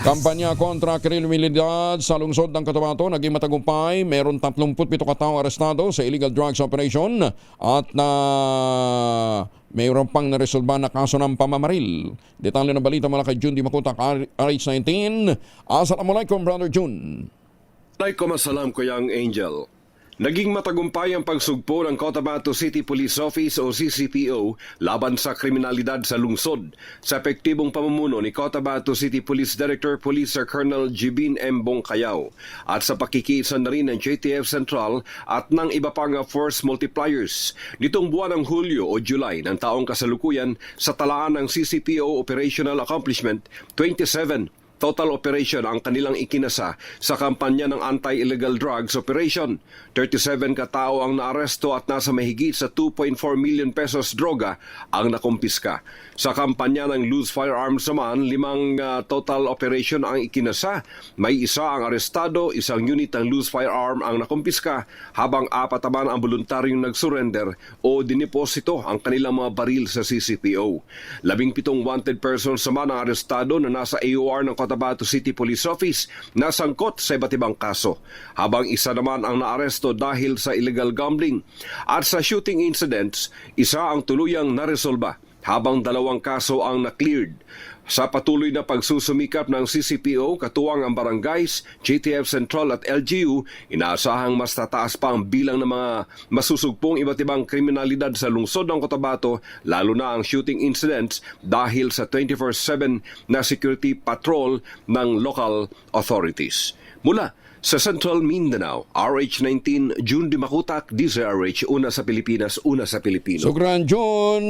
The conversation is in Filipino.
Kampanya kontra kriminalidad sa lungsod ng Cotabato naging matagumpay. Meron 37 kataong arestado sa illegal drugs operation at na mayroon pang naresolba na kaso ng pamamaril. Detalye ng balita mula kay June Di Makutak, RH19. Assalamualaikum, Brother June. Alaikum assalam ko yang Angel. Naging matagumpay ang pagsugpo ng Cotabato City Police Office o CCPO laban sa kriminalidad sa lungsod sa epektibong pamumuno ni Cotabato City Police Director Police Sir Colonel Jibin M. Bongkayaw at sa pakikiisa na rin ng JTF Central at ng iba pang force multipliers. Nitong buwan ng Hulyo o July ng taong kasalukuyan sa talaan ng CCPO Operational Accomplishment 27 Total operation ang kanilang ikinasa sa kampanya ng Anti-Illegal Drugs Operation. 37 katao ang naaresto at nasa mahigit sa 2.4 million pesos droga ang nakumpiska. Sa kampanya ng Loose Firearms naman, limang ah, total operation ang ikinasa. May isa ang arestado, isang unit ng loose firearm ang nakumpiska, habang apat naman ang voluntaryong nagsurrender o diniposito ang kanilang mga baril sa CCPO. Labing pitong wanted persons naman ang arestado na nasa AOR ng Cotabato City Police Office na sangkot sa iba't ibang kaso, habang isa naman ang naaresto dahil sa illegal gambling. At sa shooting incidents, isa ang tuluyang naresolba habang dalawang kaso ang na-cleared. Sa patuloy na pagsusumikap ng CCPO, katuwang ang barangays, JTF Central at LGU, inaasahang mas tataas pa ang bilang ng mga masusugpong iba't ibang kriminalidad sa lungsod ng Cotabato, lalo na ang shooting incidents dahil sa 24-7 na security patrol ng local authorities. Mula sa Central Mindanao, RH19, June Dimakutak, DZRH, una sa Pilipinas, una sa Pilipino. Sugran John.